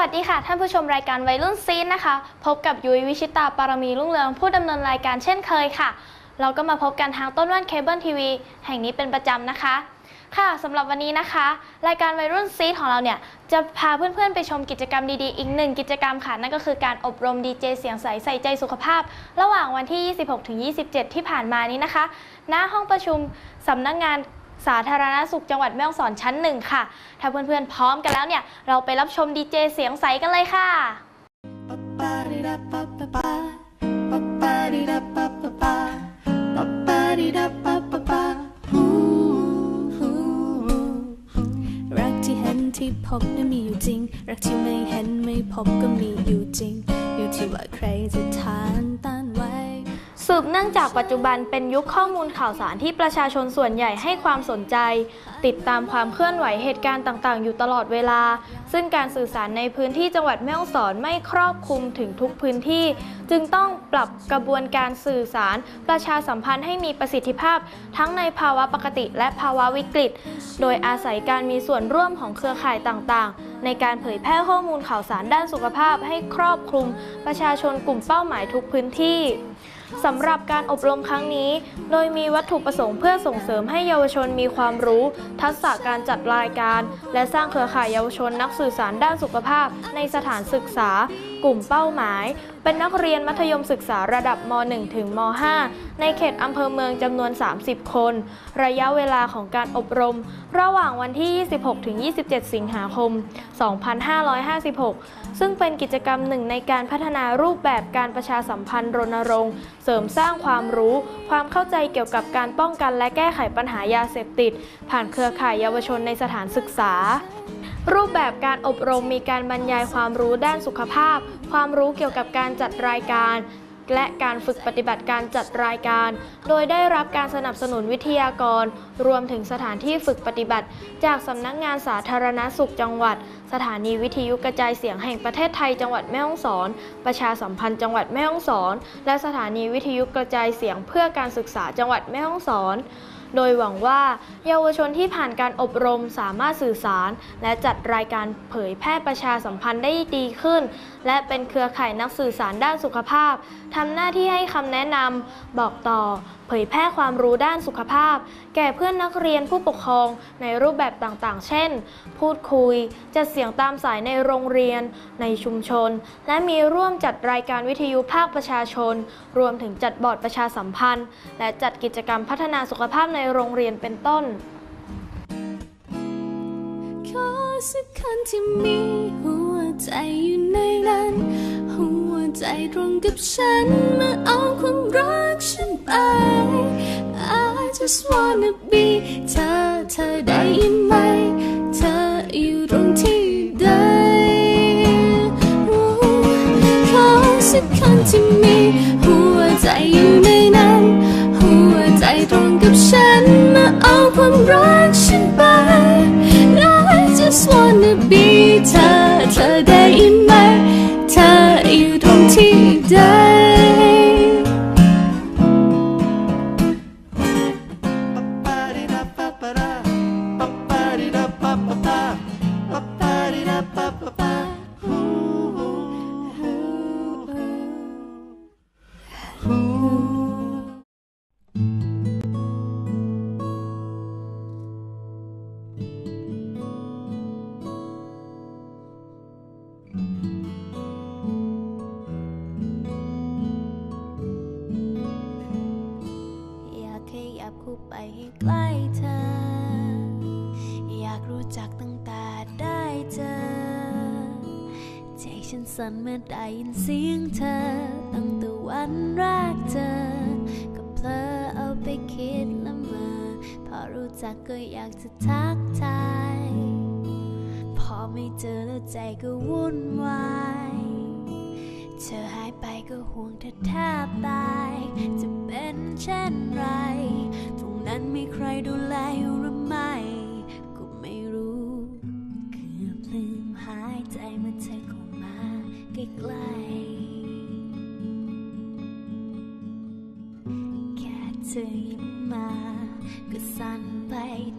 วัสดีค่ะ ท่านผู้ชมรายการวัยรุ่นซีนนะคะ พบกับยุ้ยวิชิตาปารมีรุ่งเรืองผู้ดำเนินรายการเช่นเคยค่ะ เราก็มาพบกันทางต้นว่านเคเบิลทีวีแห่งนี้เป็นประจำนะคะ ค่ะสำหรับวันนี้นะคะ รายการวัยรุ่นซีดของเราเนี่ย จะพาเพื่อนๆไปชมกิจกรรมดีๆ อีกหนึ่งกิจกรรมค่ะ นั่นก็คือการอบรมดีเจเสียงใสใส่ใจสุขภาพ ระหว่างวันที่ 26-27 ที่ผ่านมานี้นะคะ ณห้องประชุมสำนักงาน สาธารณสุขจังหวัดแม่ฮ่องสอนชั้นหนึ่งค่ะ ถ้าเพื่อนๆพร้อมกันแล้วเนี่ย เราไปรับชมดีเจเสียงใสกันเลยค่ะ รักที่เห็นที่พบนั้นมีอยู่จริง รักที่ไม่เห็นไม่พบก็มี จากปัจจุบันเป็นยุคข้อมูลข่าวสารที่ประชาชนส่วนใหญ่ให้ความสนใจ ติดตามความเคลื่อนไหวเหตุการณ์ต่างๆ อยู่ตลอดเวลา ซึ่งการสื่อสารในพื้นที่จังหวัดแม่ฮ่องสอนไม่ครอบคลุมถึงทุกพื้นที่ จึงต้องปรับกระบวนการสื่อสาร ประชาสัมพันธ์ให้มีประสิทธิภาพ ทั้งในภาวะปกติและภาวะวิกฤต โดยอาศัยการมีส่วนร่วมของเครือข่ายต่างๆในการเผยแพร่ข้อมูลข่าวสารด้านสุขภาพให้ครอบคลุมประชาชนกลุ่มเป้าหมายทุกพื้นที่ สำหรับการอบรมครั้งนี้ โดยมีวัตถุประสงค์เพื่อส่งเสริมให้เยาวชนมีความรู้ ทักษะการจัดรายการ และสร้างเครือข่ายเยาวชนนักสื่อสารด้านสุขภาพ ในสถานศึกษา กลุ่มเป้าหมายเป็นนักเรียนมัธยมศึกษาระดับม .1 ถึงม .5 ในเขตอำเภอเมืองจำนวน 30 คน ระยะเวลาของการอบรม ระหว่างวันที่ 26 ถึง 27 สิงหาคม 2556 ซึ่งเป็นกิจกรรมหนึ่งในการพัฒนารูปแบบการประชาสัมพันธ์รณรงค์ เสริมสร้างความรู้ ความเข้าใจเกี่ยวกับการป้องกันและแก้ไขปัญหายาเสพติด ผ่านเครือข่ายเยาวชนในสถานศึกษา รูปแบบการอบรมมีการบรรยายความรู้ด้านสุขภาพ ความรู้เกี่ยวกับการจัดรายการ และการฝึกปฏิบัติการจัดรายการ โดยได้รับการสนับสนุนวิทยากร รวมถึงสถานที่ฝึกปฏิบัติ จากสำนักงานสาธารณสุขจังหวัด สถานีวิทยุกระจายเสียงแห่งประเทศไทยจังหวัดแม่ฮ่องสอน ประชาสัมพันธ์จังหวัดแม่ฮ่องสอน และสถานีวิทยุกระจายเสียงเพื่อการศึกษาจังหวัดแม่ฮ่องสอน โดยหวังว่าเยาวชนที่ผ่านการอบรมสามารถสื่อสาร และจัดรายการเผยแพร่ประชาสัมพันธ์ได้ดีขึ้น และเป็นเครือข่ายนักสื่อสารด้านสุขภาพทำหน้าที่ให้คำแนะนำบอกต่อ เผยแพร่ความรู้ด้านสุขภาพแก่เพื่อนนักเรียนผู้ปกครองในรูปแบบต่างๆ เช่น พูดคุย จัดเสียงตามสายในโรงเรียน ในชุมชน และมีร่วมจัดรายการวิทยุภาคประชาชน รวมถึงจัดบอร์ดประชาสัมพันธ์ และจัดกิจกรรมพัฒนาสุขภาพในโรงเรียนเป็นต้นขอสักคนที่มีหัวใจอยู่ในนั้น หัวใจตรงกับฉันมาเอา just wanna be เธอเธอได้ยินไหม เธออยู่ตรงที่ใดขอสักคนที่มีหัวใจอยู่ในนั้น หัวใจตรงกับฉันมาเอาความรักฉันไป I just wanna be เธอเธอได้ยินไหม เธออยู่ตรงที่ใด นสั่นเมื่อได้ยินเสียงเธอ ตั้งแต่วันแรกเจอ ก็เพลอเอาไปคิดละเมอพอรู้จักก็อยากจะทักทาย พอไม่เจอแล้วใจก็วุ่นวายเธอหายไปก็ห่วงเธอแทบตาย จะเป็นเช่นไร ตรงนั้นมีใครดูแลอยู่หรือไม่ ใกล แค่เธอยิ้มมา ก็สั่นไป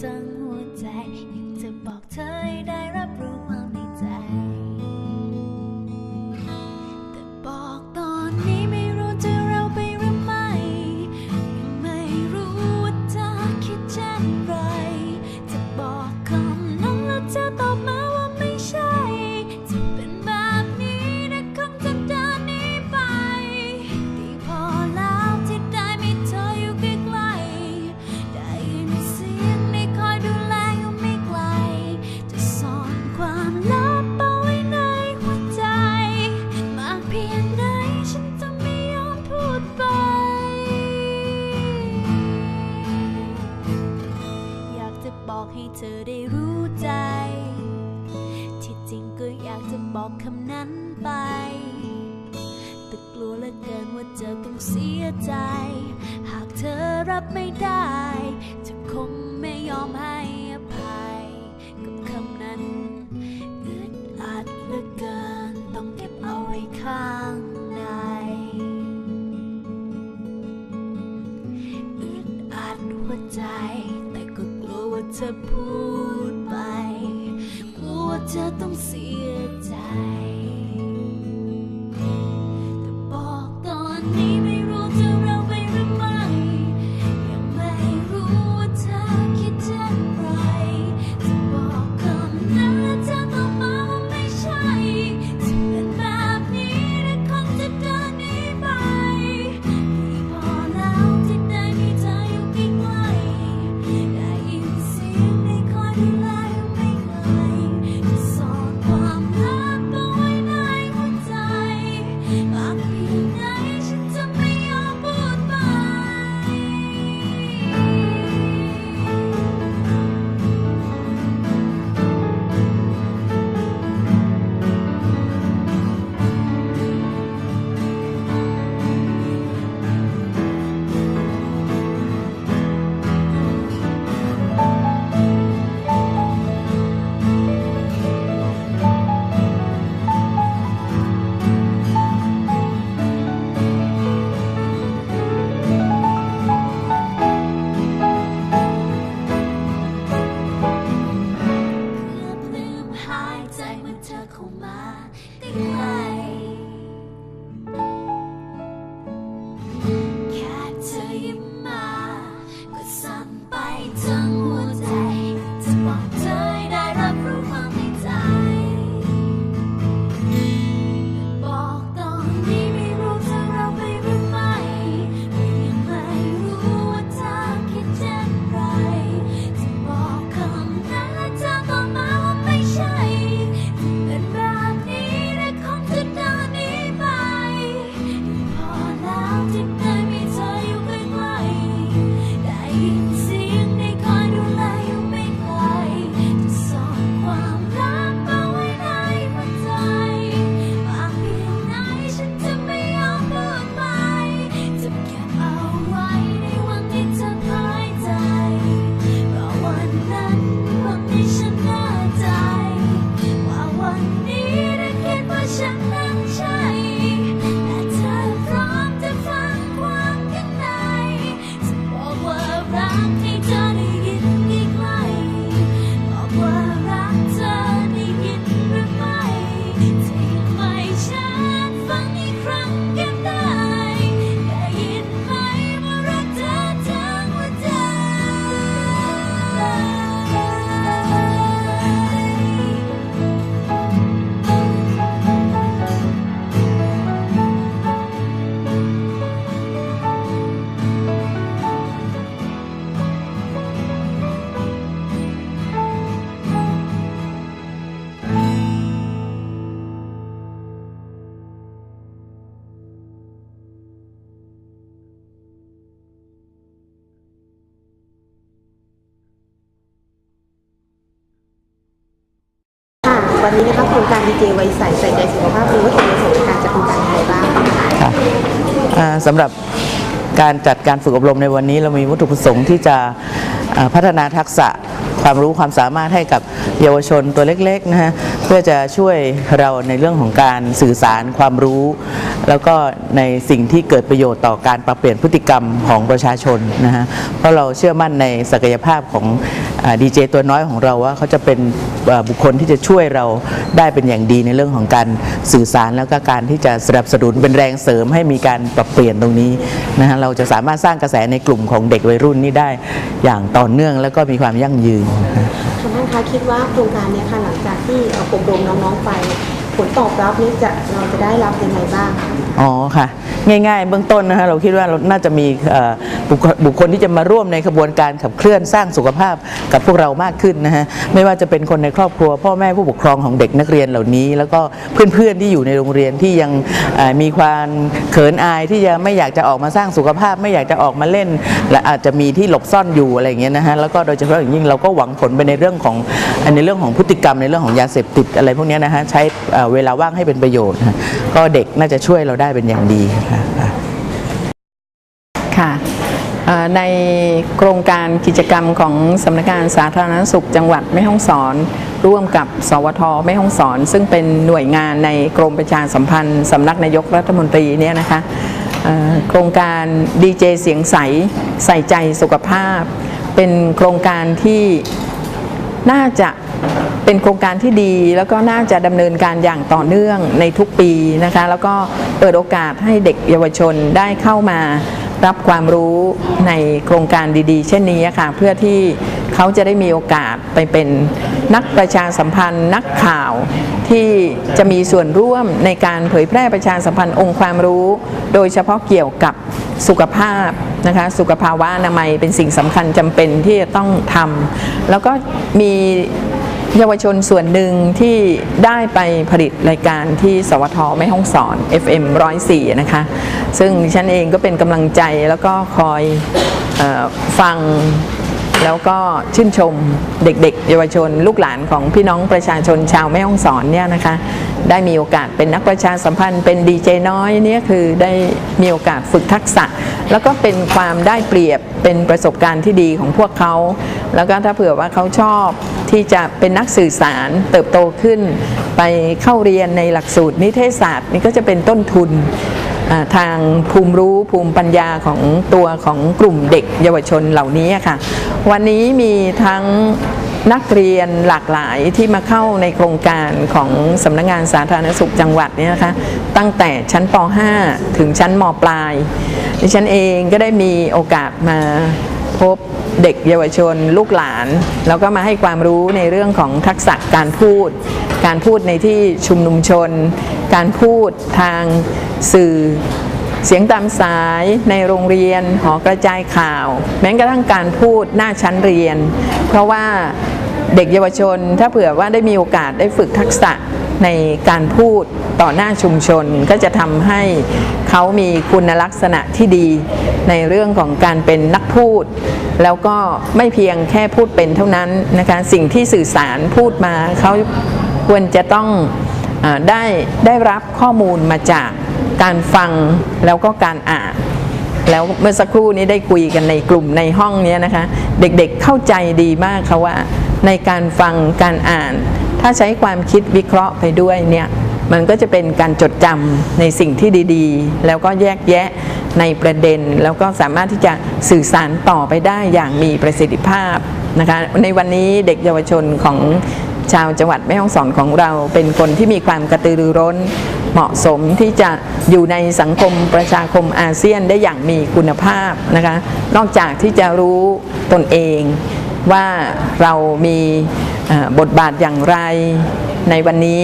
ทั้งหัวใจ ไม่ได้เธอคงไม่ยอมให้อภัยกับคำนั้นอึดอัดเหลือเกินต้องเก็บเอาไว้ข้างในอึดอัดหัวใจ แต่ก็กลัวว่าเธอพูดไปกลัวว่าเธอต้องเสียใจ วันนี้นะคะโครงการดีเจไวัยใสใส่ใจสุขภาพมีวัตถุประสงค์ในการจัดโครงการอะไรบ้างค่ะสำหรับการจัดการฝึกอบรมในวันนี้เรามีวัตถุประสงค์ที่จะพัฒนาทักษะความรู้ความสามารถให้กับเยาวชนตัวเล็กๆนะฮะ เพื่อจะช่วยเราในเรื่องของการสื่อสารความรู้ แล้วก็ในสิ่งที่เกิดประโยชน์ต่อการปรับเปลี่ยนพฤติกรรมของประชาชนนะฮะเพราะเราเชื่อมั่นในศักยภาพของดีเจตัวน้อยของเราว่าเขาจะเป็นบุคคลที่จะช่วยเราได้เป็นอย่างดีในเรื่องของการสื่อสารแล้วก็การที่จะสนับสนุนเป็นแรงเสริมให้มีการปรับเปลี่ยนตรงนี้นะฮะเราจะสามารถสร้างกระแสในกลุ่มของเด็กวัยรุ่นนี้ได้อย่างต่อเนื่องแล้วก็มีความยั่งยืน คุณท่าคะคิดว่าโครงการเนี้ค่ะหลังจากที่เอาอบรมน้องๆไป ผลตอบรับนี้จะเราจะได้รับยังไงบ้าง อ๋อค่ะ ง่ายๆ เบื้องต้นนะฮะเราคิดว่าเราน่าจะมีบุคคลบุคคลที่จะมาร่วมในขบวนการขับเคลื่อนสร้างสุขภาพกับพวกเรามากขึ้นนะฮะไม่ว่าจะเป็นคนในครอบครัว พ่อแม่ผู้ปกครองของเด็กนักเรียนเหล่านี้ แล้วก็เพื่อนๆที่อยู่ในโรงเรียนที่ยังมีความเขินอายที่จะไม่อยากจะออกมาสร้างสุขภาพ ไม่อยากจะออกมาเล่น และอาจจะมีที่หลบซ่อนอยู่อะไรอย่างเงี้ยนะฮะแล้วก็โดยเฉพาะอย่างยิ่งเราก็หวังผลไปในเรื่องของในเรื่องของพฤติกรรมในเรื่องของยาเสพติดอะไรพวกนี้นะฮะใช้เวลาว่างให้เป็นประโยชน์ ก็เด็กน่าจะช่วยเราได้เป็นอย่างดีค่ะในโครงการกิจกรรมของสำนักงานสาธารณสุขจังหวัดแม่ฮ่องสอน ร่วมกับสวทแม่ฮ่องสอน ซึ่งเป็นหน่วยงานในกรมประชาสัมพันธ์สำนักนายกรัฐมนตรีเนี่ยนะคะโครงการดีเจเสียงใสใส่ใจสุขภาพ เป็นโครงการที่น่าจะ เป็นโครงการที่ดีแล้วก็น่าจะดำเนินการอย่างต่อเนื่องในทุกปีนะคะ แล้วก็เปิดโอกาสให้เด็กเยาวชนได้เข้ามารับความรู้ในโครงการดีๆ เช่นนี้ค่ะ เพื่อที่เขาจะได้มีโอกาสไปเป็นนักประชาสัมพันธ์ นักข่าวที่จะมีส่วนร่วมในการเผยแพร่ประชาสัมพันธ์องค์ความรู้ โดยเฉพาะเกี่ยวกับสุขภาพนะคะสุขภาวะอนามัยเป็นสิ่งสำคัญจำเป็นที่จะต้องทำแล้วก็มี เยาวชนส่วนหนึ่งที่ได้ไปผลิตรายการที่สวทแม่ห้องสอน FM 104 นะคะ ซึ่งฉันเองก็เป็นกำลังใจแล้วก็คอยออฟัง แล้วก็ชื่นชมเด็กๆ เยาวชน ลูกหลานของพี่น้องประชาชนชาวแม่ฮ่องสอนเนี่ยนะคะ ได้มีโอกาสเป็นนักประชาสัมพันธ์เป็นดีเจน้อยเนี่ยคือได้มีโอกาสฝึกทักษะ แล้วก็เป็นความได้เปรียบเป็นประสบการณ์ที่ดีของพวกเขา แล้วก็ถ้าเผื่อว่าเขาชอบที่จะเป็นนักสื่อสารเติบโตขึ้น ไปเข้าเรียนในหลักสูตรนิเทศศาสตร์นี่ก็จะเป็นต้นทุนทางภูมิรู้ภูมิปัญญาของตัวของกลุ่มเด็กเยาวชนเหล่านี้ค่ะ วันนี้มีทั้งนักเรียนหลากหลายที่มาเข้าในโครงการของสำนักงานสาธารณสุขจังหวัดเนี่ยนะคะตั้งแต่ชั้นป .5 ถึงชั้นมปลายดิฉันเองก็ได้มีโอกาสมาพบเด็กเยาวชนลูกหลาน แล้วก็มาให้ความรู้ในเรื่องของทักษะการพูด การพูดในที่ชุมนุมชน การพูดทางสื่อ เสียงตามสายในโรงเรียนหอกระจายข่าว แม้กระทั่งการพูดหน้าชั้นเรียน เพราะว่าเด็กเยาวชน ถ้าเผื่อว่าได้มีโอกาสได้ฝึกทักษะในการพูดต่อหน้าชุมชนก็จะทำให้เขามีคุณลักษณะที่ดี ในเรื่องของการเป็นนักพูด แล้วก็ไม่เพียงแค่พูดเป็นเท่านั้นนะคะสิ่งที่สื่อสารพูดมาเขาควรจะต้องอได้ได้รับข้อมูลมาจากการฟัง แล้วก็การอ่านแล้วเมื่อสักครู่นี้ได้คุยกันในกลุ่มในห้องนี้นะคะ เด็กๆเข้าใจดีมากค่ะว่า ในการฟังการอ่าน ถ้าใช้ความคิดวิเคราะห์ไปด้วยเนี่ยมันก็จะเป็นการจดจำในสิ่งที่ดีๆ แล้วก็แยกแยะในประเด็น แล้วก็สามารถที่จะสื่อสารต่อไปได้อย่างมีประสิทธิภาพนะคะในวันนี้เด็กเยาวชนของ ชาวจังหวัดแม่ฮ่องสอนของเรา เป็นคนที่มีความกระตือรือร้น เหมาะสมที่จะอยู่ในสังคมประชาคมอาเซียนได้อย่างมีคุณภาพนะคะนอกจากที่จะรู้ตนเองว่าเรามีบทบาทอย่างไร ในวันนี้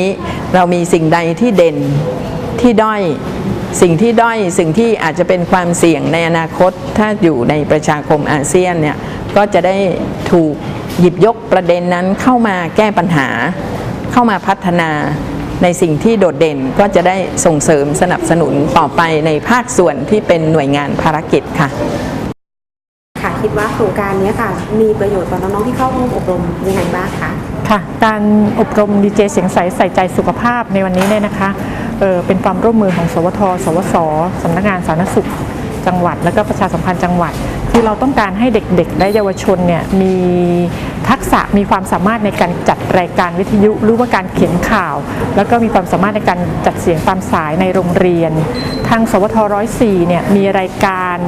เรามีสิ่งใดที่เด่นที่ด้อย สิ่งที่ด้อยสิ่งที่อาจจะเป็นความเสี่ยงในอนาคต ถ้าอยู่ในประชาคมอาเซียนเนี่ยก็จะได้ถูกหยิบยกประเด็นนั้นเข้ามาแก้ปัญหา เข้ามาพัฒนาในสิ่งที่โดดเด่นก็จะได้ส่งเสริมสนับสนุนต่อไปในภาคส่วนที่เป็นหน่วยงานภารกิจค่ะ ค่ะคิดว่าโครงการเนี้ยค่ะ มีประโยชน์ต่อน้องๆที่เข้าร่วมอบรมยังไงบ้างคะค่ะ การอบรมดีเจเสียงใสใส่ใจสุขภาพในวันนี้เนี่ยนะคะ เออเป็นความร่วมมือของ สวท สวสสำนักงานสาธารณสุขจังหวัด และก็ประชาสัมพันธ์จังหวัด คือเราต้องการให้เด็กๆ และเยาวชนเนี่ยมีทักษะมีความสามารถในการจัดรายการวิทยุหรือว่าการเขียนข่าว แล้วก็มีความสามารถในการจัดเสียงตามสายในโรงเรียน ทาง สวทร้อยสี่เนี่ยมีรายการ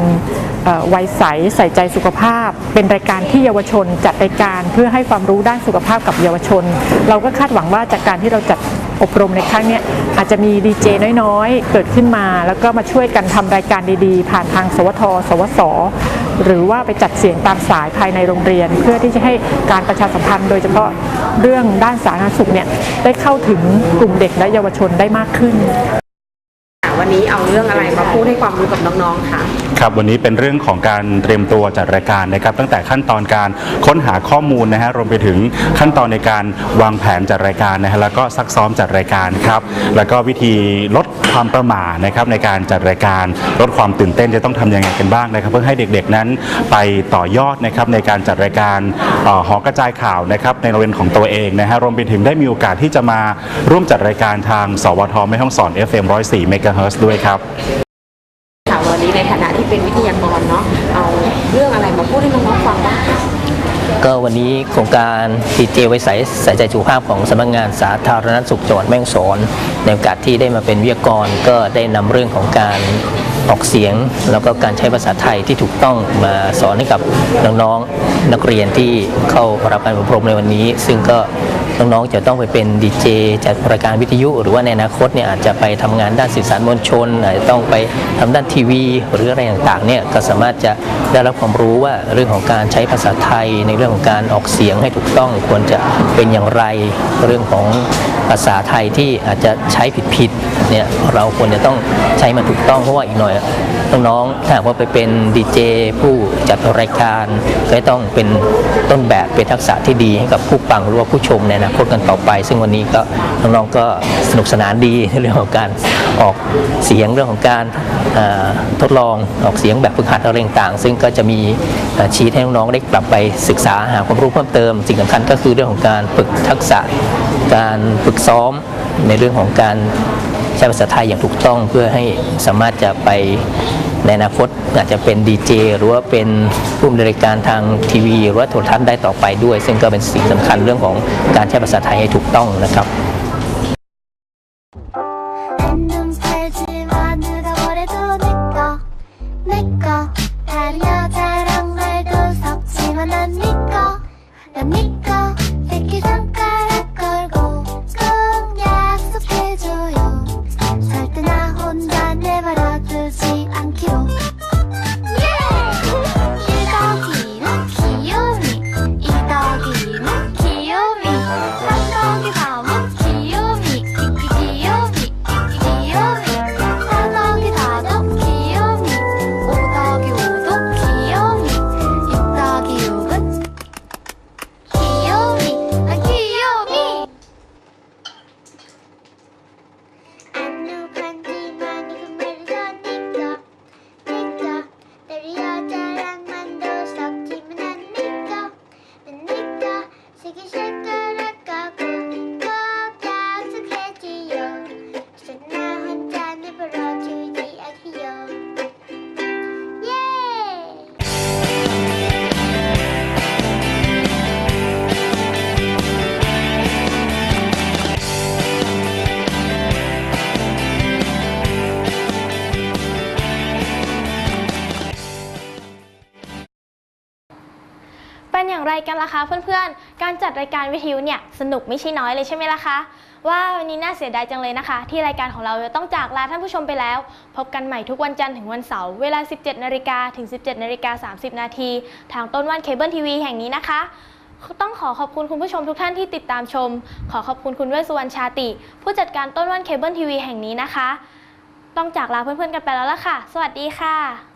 วัยใสใส่ใจสุขภาพ เป็นรายการที่เยาวชน จัดรายการเพื่อให้ความรู้ด้านสุขภาพกับเยาวชน เราก็คาดหวังว่าจากการที่เราจัด อบรมในครั้งนี้อาจจะมีดีเจน้อยๆ เกิดขึ้นมา แล้วก็มาช่วยกันทำรายการดีๆ ผ่านทาง สวท สวส หรือว่าไปจัดเสียงตามสายภายในโรงเรียน เพื่อที่จะให้การประชาสัมพันธ์ โดยเฉพาะเรื่องด้านสาธารณสุขเนี่ยได้เข้าถึงกลุ่มเด็กและเยาวชนได้มากขึ้นวันนี้เอาเรื่องอะไรมาพูดให้ความรู้กับน้องๆค่ะ ครับวันนี้เป็นเรื่องของการเตรียมตัวจัดรายการนะครับ ตั้งแต่ขั้นตอนการค้นหาข้อมูลนะฮะรวมไปถึงขั้นตอนในการวางแผนจัดรายการนะฮะแล้วก็ซักซ้อมจัดรายการครับแล้วก็วิธีลดความประมาทนะครับในการจัดรายการลดความตื่นเต้นจะต้องทำยังไงกันบ้างนะครับ เพื่อให้เด็กๆนั้นไปต่อยอดนะครับในการจัดรายการห่อหอกระจายข่าวนะครับในโรงเรียนของตัวเองนะฮะรวมไปถึงได้มีโอกาสที่จะมาร่วมจัดรายการทาง สวทแม่ฮ่องสอน FM 104 MHz ด้วยครับค่ะวันนี้ในฐานะที่เป็นวิทยากรเนาะเอาเรื่องอะไรมาพูดให้น้องๆฟังบ้างคะก็วันนี้โครงการดีเจไว้ใส่ใส่ใจสุขภาพของสำนักงานสาธารณสุขจังหวัดแม่ฮ่องสอนในโอกาสที่ได้มาเป็นวิทยากรก็ได้นำเรื่องของการออกเสียง แล้วก็การใช้ภาษาไทยที่ถูกต้องมาสอนให้กับน้องๆนักเรียนที่เข้ารับการอบรมในวันนี้ ซึ่งก็ น้องๆจะต้องไปเป็นดีเจจัดรายการวิทยุ หรือว่าในอนาคตเนี่ยอาจจะไปทำงานด้านสื่อสารมวลชนอาจจะต้องไปทำด้านทีวี หรืออะไรต่างๆเนี่ยก็สามารถจะได้รับความรู้ว่าเรื่องของการใช้ภาษาไทย ในเรื่องของการออกเสียงให้ถูกต้องควรจะเป็นอย่างไรเรื่องของ ภาษาไทยที่อาจจะใช้ผิดๆเนี่ยเราควรจะต้องใช้มันถูกต้องเพราะว่าอีกหน่อยน้องๆถ้าว่าไปเป็นดีเจผู้จัดรายการก็ต้องเป็นต้นแบบเป็นทักษะที่ดีให้กับผู้ฟังหรือว่าผู้ชมในอนาคตกันต่อไป ซึ่งวันนี้ก็น้องๆก็ สนุกสนานดีในเรื่องของการออกเสียงเรื่องของการทดลองออกเสียงแบบฝึกหัดอะไรต่างๆซึ่งก็จะมีชีทให้น้องๆได้กลับไปศึกษาหาความรู้เพิ่มเติม สิ่งสำคัญก็คือเรื่องของการฝึกทักษะ การฝึกซ้อมในเรื่องของการใช้ภาษาไทยอย่างถูกต้องเพื่อให้สามารถจะไปในอนาคตอาจจะเป็นดีเจหรือว่าเป็นผู้ดำเนินการทางทีวี หรือว่าโทรทัศน์ได้ต่อไปด้วย ซึ่งก็เป็นสิ่งสำคัญเรื่องของการใช้ภาษาไทยให้ถูกต้องนะครับ เป็นอย่างไรกันล่ะคะเพื่อนๆ การจัดรายการวิทยุเนี่ยสนุกไม่ใช่น้อยเลยใช่ไหมล่ะคะ ว่าวันนี้น่าเสียดายจังเลยนะคะ ที่รายการของเราจะต้องจากลาท่านผู้ชมไปแล้ว พบกันใหม่ทุกวันจันทร์ถึงวันเสาร์เวลา 17นาฬิกาถึง 17นาฬิกา30 นาทีทางต้นวันเคเบิลทีวีแห่งนี้นะคะ ต้องขอขอบคุณคุณผู้ชมทุกท่านที่ติดตามชม ขอขอบคุณคุณเวสสุวรรณชาติ ผู้จัดการต้นวันเคเบิลทีวีแห่งนี้นะคะ ต้องจากลาเพื่อนๆกันไปแล้วล่ะค่ะ สวัสดีค่ะ